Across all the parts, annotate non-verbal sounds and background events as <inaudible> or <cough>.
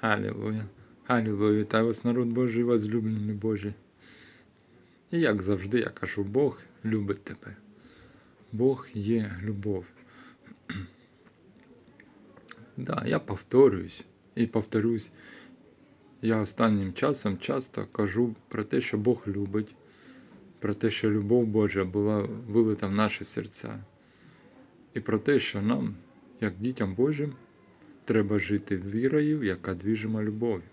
Алілуя. Алілуя. Та вас народ Божий, возлюблений Божий. І як завжди, я кажу, Бог любить тебе. Бог є любов. <clears throat> Да, я повторююсь і повторюсь. Я останнім часом часто кажу про те, що Бог любить, про те, що любов Божа була вилита в наші серця. І про те, що нам, як дітям Божим, треба жити вірою, яка двіжима любов'ю.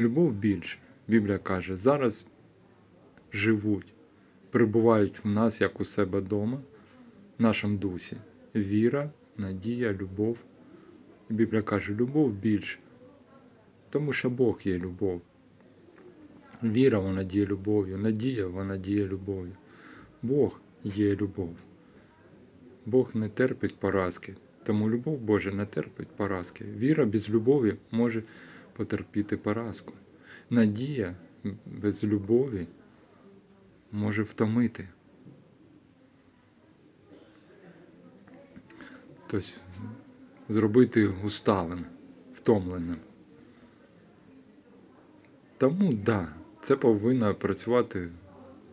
Любов більше. Біблія каже, зараз живуть, перебувають в нас, як у себе вдома, в нашому дусі. Віра, надія, любов. Біблія каже, любов більше. Тому що Бог є любов. Віра, вона діє любов'ю, надія, вона діє любов'ю. Бог є любов. Бог не терпить поразки, тому любов Божа не терпить поразки. Віра без любові може потерпіти поразку. Надія без любові може втомити. Тобто зробити усталим, втомленим. Тому так, да, це повинно працювати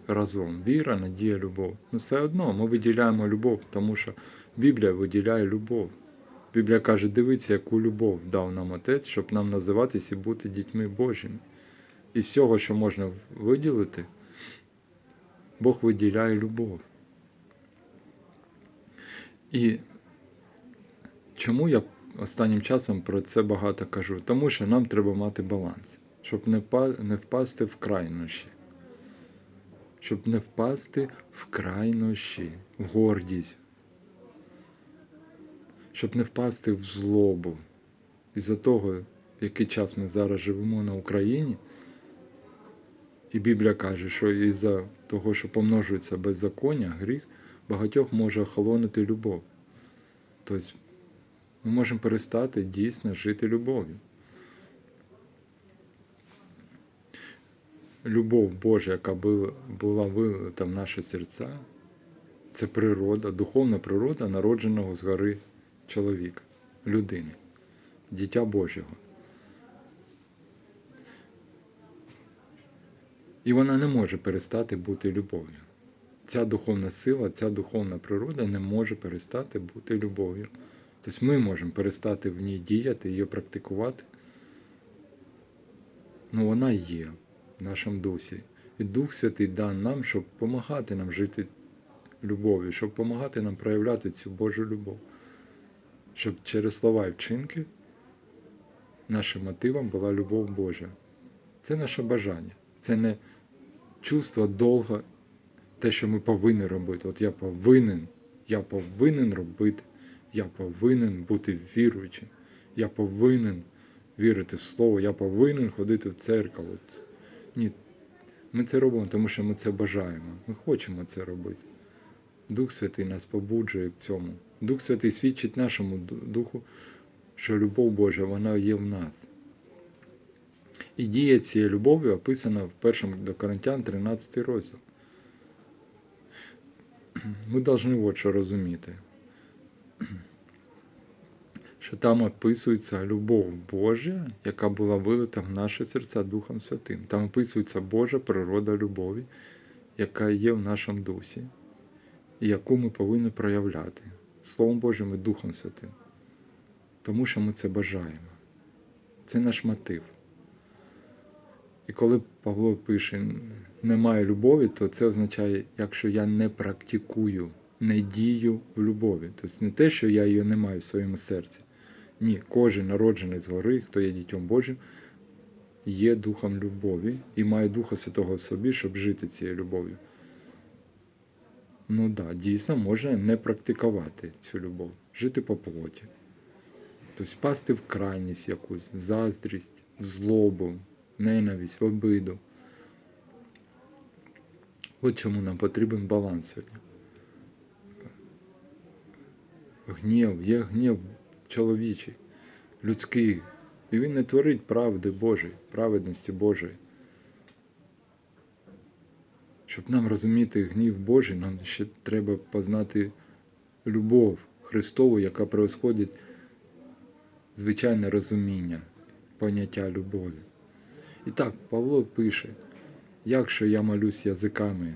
разом. Віра, надія, любов. Ну все одно ми виділяємо любов, тому що Біблія виділяє любов. Біблія каже, дивіться, яку любов дав нам Отець, щоб нам називатися і бути дітьми Божими. І всього, що можна виділити, Бог виділяє любов. І чому я останнім часом про це багато кажу? Тому що нам треба мати баланс, щоб не не впасти в крайнощі. Щоб не впасти в крайнощі, в гордість, щоб не впасти в злобу. Із-за того, який час ми зараз живемо на Україні, і Біблія каже, що із-за того, що помножується беззаконня, гріх, багатьох може охолонити любов. Тобто ми можемо перестати дійсно жити любов'ю. Любов Божа, яка була вилита в наші серця, це природа, духовна природа народженого згори чоловіка, людини, дитя Божого. І вона не може перестати бути любов'ю. Ця духовна сила, ця духовна природа не може перестати бути любов'ю. Тобто ми можемо перестати в ній діяти, її практикувати. Ну вона є в нашому дусі. І Дух Святий дан нам, щоб допомагати нам жити любов'ю, щоб допомагати нам проявляти цю Божу любов. Щоб через слова і вчинки нашим мотивом була любов Божа. Це наше бажання. Це не чувство довго, те, що ми повинні робити. От я повинен, я повинен робити, я повинен бути віруючим, я повинен вірити в Слово, я повинен ходити в церкву. От. Ні, ми це робимо, тому що ми це бажаємо. Ми хочемо це робити. Дух Святий нас побуджує в цьому. Дух Святий свідчить нашому духу, що любов Божа, вона є в нас. І дія цієї любові описана в першому до Коринтян 13 розділ. Ми повинні от що розуміти, що там описується любов Божа, яка була вилита в наше серця Духом Святим. Там описується Божа природа любові, яка є в нашому дусі, і яку ми повинні проявляти Словом Божим і Духом Святим. Тому що ми це бажаємо. Це наш мотив. І коли Павло пише немає любові, то це означає, якщо я не практикую, не дію в любові. Тобто не те, що я її не маю в своєму серці. Ні, кожен народжений згори, хто є дітьом Божим, є духом любові і має Духа Святого в собі, щоб жити цією любов'ю. Ну да, дійсно можна не практикувати цю любов, жити по плоті. Тобто впасти в крайність якусь, заздрість, злобу, ненависть, обиду. От чому нам потрібен баланс сьогодні. Гнів, є гнів чоловічий, людський. І він не творить правди Божої, праведності Божої. Щоб нам розуміти гнів Божий, нам ще треба познати любов Христову, яка происходить звичайне розуміння. поняття любові. І так, Павло пише, якщо я молюсь язиками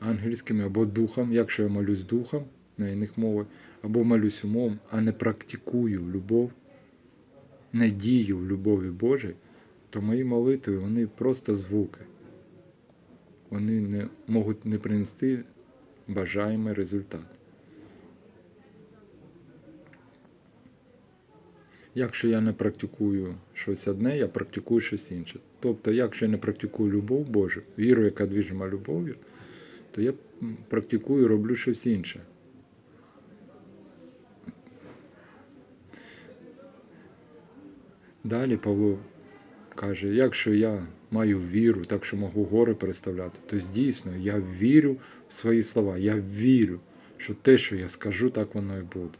ангельськими або духом, якщо я молюсь духом на іних мовах, або молюсь умом, а не практикую любов, не дію в любові Божій, то мої молитви вони просто звуки. Вони не можуть не принести бажаємий результат. Якщо я не практикую щось одне, я практикую щось інше. Тобто, якщо я не практикую любов Божу, віру, яка двіжима любов'ю, то я практикую, роблю щось інше. Далі Павло каже, якщо я маю віру, так що можу гори переставляти, то дійсно я вірю в свої слова, я вірю, що те, що я скажу, так воно і буде.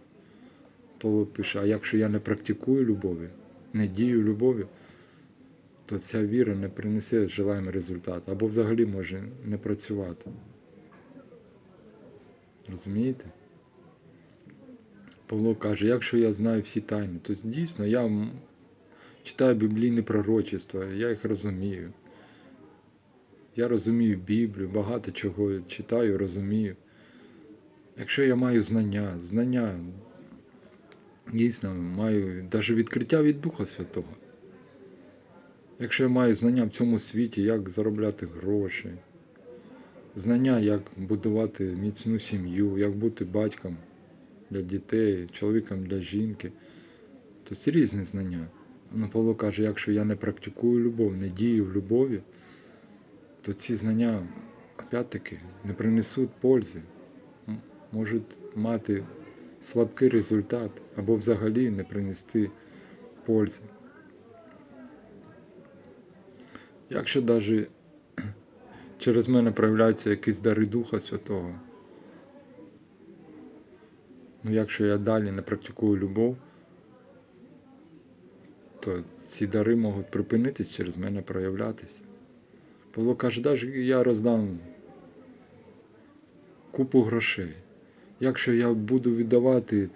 Павло пише, а якщо я не практикую любові, не дію любові, то ця віра не принесе желаємий результат, або взагалі може не працювати. Розумієте? Павло каже, якщо я знаю всі тайни, то дійсно я читаю біблійні пророчества, я їх розумію. Я розумію Біблію, багато чого читаю, розумію. Якщо я маю знання, знання дійсно маю навіть відкриття від Духа Святого. Якщо я маю знання в цьому світі, як заробляти гроші, знання, як будувати міцну сім'ю, як бути батьком для дітей, чоловіком для жінки, то це різні знання. Ну, Павло каже, якщо я не практикую любов, не дію в любові, то ці знання, опять-таки, не принесуть пользи, можуть мати слабкий результат або взагалі не принести пользи. Якщо навіть <clears throat> через мене проявляються якісь дари Духа Святого, ну якщо я далі не практикую любов, то ці дари можуть припинитись через мене проявлятися. Павло каже, навіть я роздам купу грошей. Якщо я буду віддавати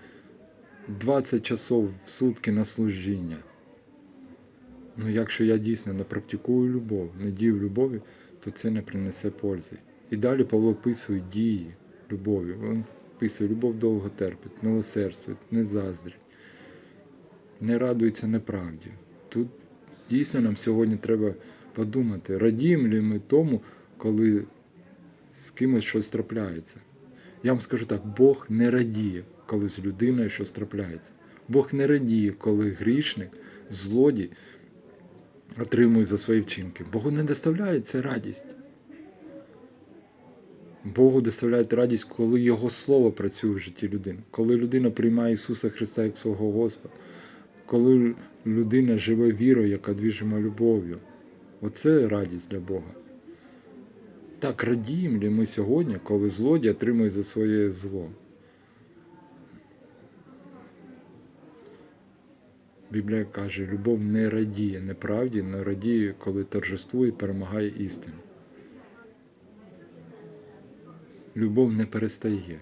20 часов в сутки на служіння, ну якщо я дійсно не практикую любов, не дію любові, то це не принесе пользи. І далі Павло описує дії любові. Він описує, любов довго терпить, милосердствує, не заздрить, не радується неправді. Тут дійсно нам сьогодні треба подумати, радіємо ли ми тому, коли з кимось щось трапляється. Я вам скажу так, Бог не радіє, коли з людиною щось трапляється. Бог не радіє, коли грішник, злодій отримує за свої вчинки. Богу не доставляє це радість. Богу доставляє радість, коли Його Слово працює в житті людини, коли людина приймає Ісуса Христа як свого Господа, коли людина живе вірою, яка двіжима любов'ю. Оце радість для Бога. Так радіємо ли ми сьогодні, коли злодій отримує за своє зло? Біблія каже, любов не радіє неправді, не радіє, коли торжествує перемагає істину. Любов не перестає.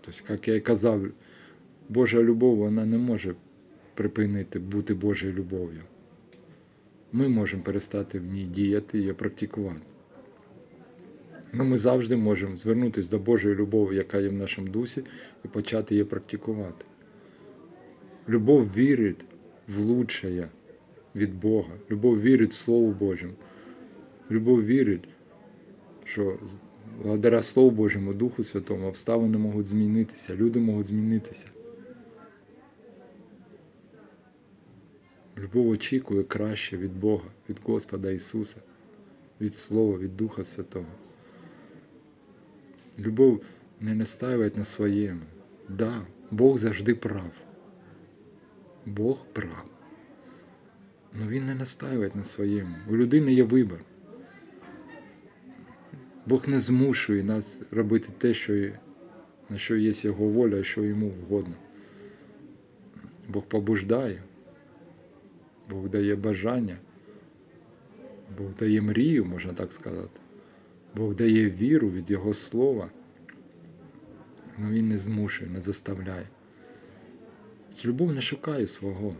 Тобто, як я і казав, Божа любов вона не може припинити бути Божою любов'ю. Ми можемо перестати в ній діяти і практикувати. Ну, ми завжди можемо звернутися до Божої любові, яка є в нашому дусі, і почати її практикувати. Любов вірить в лучшее від Бога. Любов вірить в Слову Божому. Любов вірить, що благодаря Слову Божому, Духу Святому, обставини можуть змінитися, люди можуть змінитися. Любов очікує краще від Бога, від Господа Ісуса, від Слова, від Духа Святого. Любов не настаиває на своєму. Да, Бог завжди прав. Бог прав. Але Він не настаиває на своєму. У людини є вибір. Бог не змушує нас робити те, що на що є його воля, що йому вгодно. Бог побуждає, Бог дає бажання, Бог дає мрію, можна так сказати. Бог дає віру від Його слова, але Він не змушує, не заставляє. Любов не шукає свого.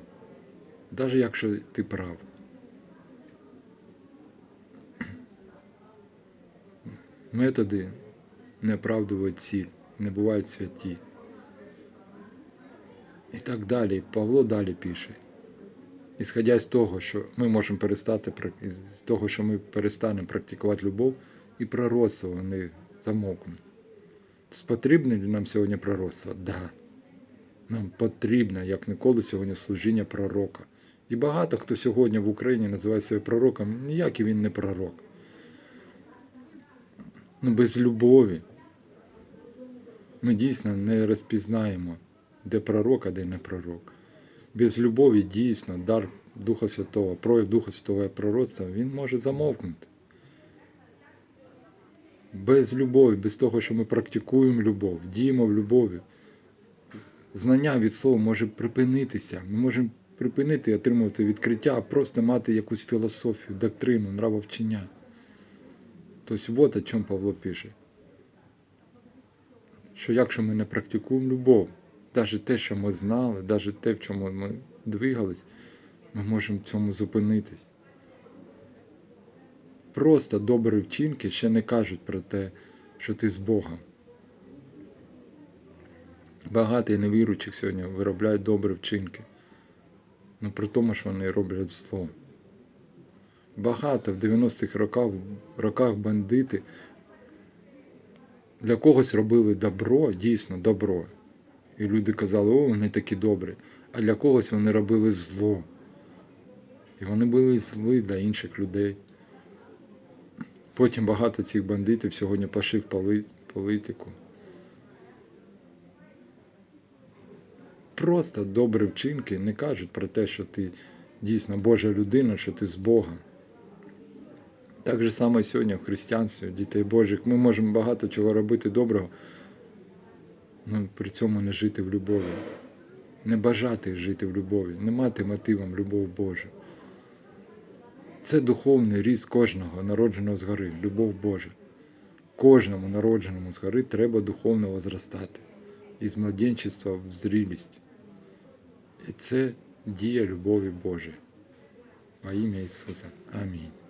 навіть якщо ти прав. Методи не оправдують ціль, не бувають святі. І так далі. Павло далі пише. Ісходя з того, що ми можемо перестати з того, що ми перестанемо практикувати любов, і пророцтво вони замовкнуть. Тобто Потрібне ли нам сьогодні пророцтво? Да. Нам потрібно, як ніколи, сьогодні служіння пророка. І багато хто сьогодні в Україні називає себе пророком, ніякий він не пророк. Ну, без любові ми дійсно не розпізнаємо, де пророк, а де не пророк. Без любові дійсно дар Духа Святого, прояв Духа Святого пророцтва, він може замовкнути. Без любові, без того, що ми практикуємо любов, діємо в любові, знання від слова може припинитися. Ми можемо припинити і отримувати відкриття, а просто мати якусь філософію, доктрину, нравовчення. Тобто, от о чому Павло пише. Що якщо ми не практикуємо любов, навіть те, що ми знали, навіть те, в чому ми двигались, ми можемо в цьому зупинитись. Просто добрі вчинки ще не кажуть про те, що ти з Богом. Багато невіруючих сьогодні виробляють добрі вчинки. Ну при тому ж вони роблять зло. Багато в 90-х роках, роках бандити для когось робили добро, дійсно добро. І люди казали, о, вони такі добрі. А для когось вони робили зло. І вони були зли для інших людей. Потім багато цих бандитів сьогодні пішли в політику. Просто добрі вчинки не кажуть про те, що ти дійсно Божа людина, що ти з Бога. Так же само сьогодні в християнстві, дітей Божих, ми можемо багато чого робити доброго, але при цьому не жити в любові, не бажати жити в любові, не мати мотивом любов Божу. Це духовний ріст кожного народженого згори, любов Божа. Кожному народженому згори треба духовно возростати із младенчества в зрілість. І це дія любові Божої. Во ім'я Ісуса. Амінь.